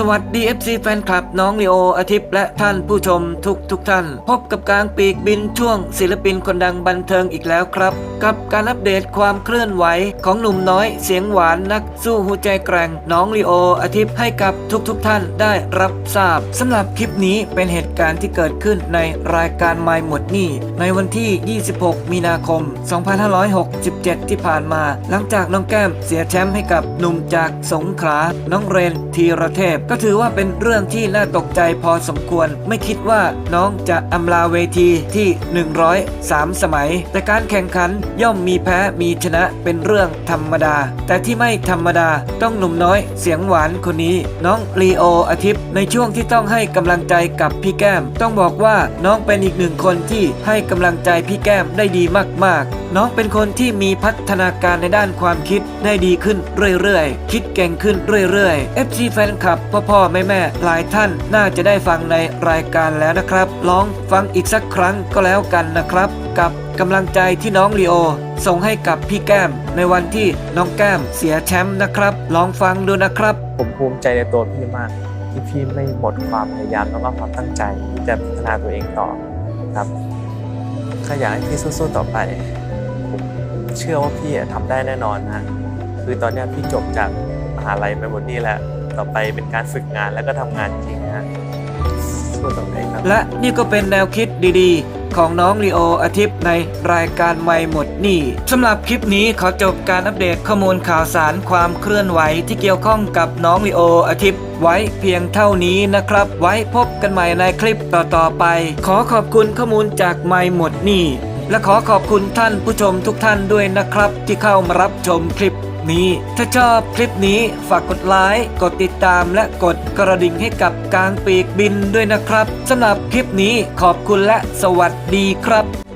สวัสดี FC แฟนคลับน้องลีโออาทิตย์และท่านผู้ชมทุกทุกท่าน พบกับกลางปีกบินช่วงศิลปินคนดังบันเทิงอีกแล้วครับ กับการอัปเดตความเคลื่อนไหวของหนุ่มน้อยเสียงหวานนักสู้หัวใจแกร่งน้องลีโออาทิตย์ให้กับทุกทุกท่านได้รับทราบสำหรับคลิปนี้เป็นเหตุการณ์ที่เกิดขึ้นในรายการไม่หมดหนี้ในวันที่ 26 มีนาคม 2567 ที่ผ่านมา หลังจากน้องแก้มเสียแชมป์ให้กับหนุ่มจากสงขลาน้องเรนธีระเทพก็ถือว่าเป็นเรื่องที่น่าตกใจพอสมควร ไม่คิดว่าน้องจะอำลาเวทีที่ 103 สมัย แต่การแข่งขันย่อมมีแพ้มีชนะเป็นเรื่องธรรมดา แต่ที่ไม่ธรรมดาต้องหนุ่มน้อยเสียงหวานคนนี้ น้องลีโออาทิตย์ ในช่วงที่ต้องให้กำลังใจกับพี่แก้ม ต้องบอกว่าน้องเป็นอีกหนึ่งคนที่ให้กำลังใจพี่แก้มได้ดีมาก ๆน้องเป็นคนที่มีพัฒนาการในด้านความคิดได้ดีขึ้นเรื่อยๆ คิดเก่งขึ้นเรื่อยๆ FC แฟนคลับพ่อพ่อแม่แม่ๆหลายท่านน่าจะได้ฟังในรายการแล้วนะครับ ลองฟังอีกสักครั้งก็แล้วกันนะครับ กับกำลังใจที่น้องลีโอ ส่งให้กับพี่แก้ม ในวันที่น้องแก้มเสียแชมป์นะครับ ลองฟังดูนะครับ ผมภูมิใจในตัวพี่มาก ที่พี่ไม่หมดความพยายามแล้วก็ความตั้งใจที่จะพัฒนาตัวเองต่อครับก็อยากให้พี่สู้ๆต่อไป เชื่อว่าพี่อะทำได้แน่นอนนะคือตอนนี้พี่จบจากมหาลัยไปหมดนี่แหล้วต่อไปเป็นการฝึกงานแล้วก็ทำงานจริงนะสู้ต่อไปครับ และนี่ก็เป็นแนวคิดดีๆ ของน้องลีโออาทิตย์ในรายการไม่หมดนี่สำหรับคลิปนี้ขอจบการอัปเดตข้อมูลข่าวสารความเคลื่อนไหวที่เกี่ยวข้องกับน้องลีโออาทิตย์ไว้เพียงเท่านี้นะครับ ไว้พบกันใหม่ในคลิปต่อๆไป ขอขอบคุณข้อมูลจากไม่หมดนี่ และขอขอบคุณท่านผู้ชมทุกท่านด้วยนะครับ ที่เข้ามารับชมคลิปนี้ ถ้าชอบคลิปนี้ฝากกดไลค์กดติดตามและกดกระดิ่งให้กับกลางปีกบินด้วยนะครับสำหรับคลิปนี้ขอบคุณและสวัสดีครับ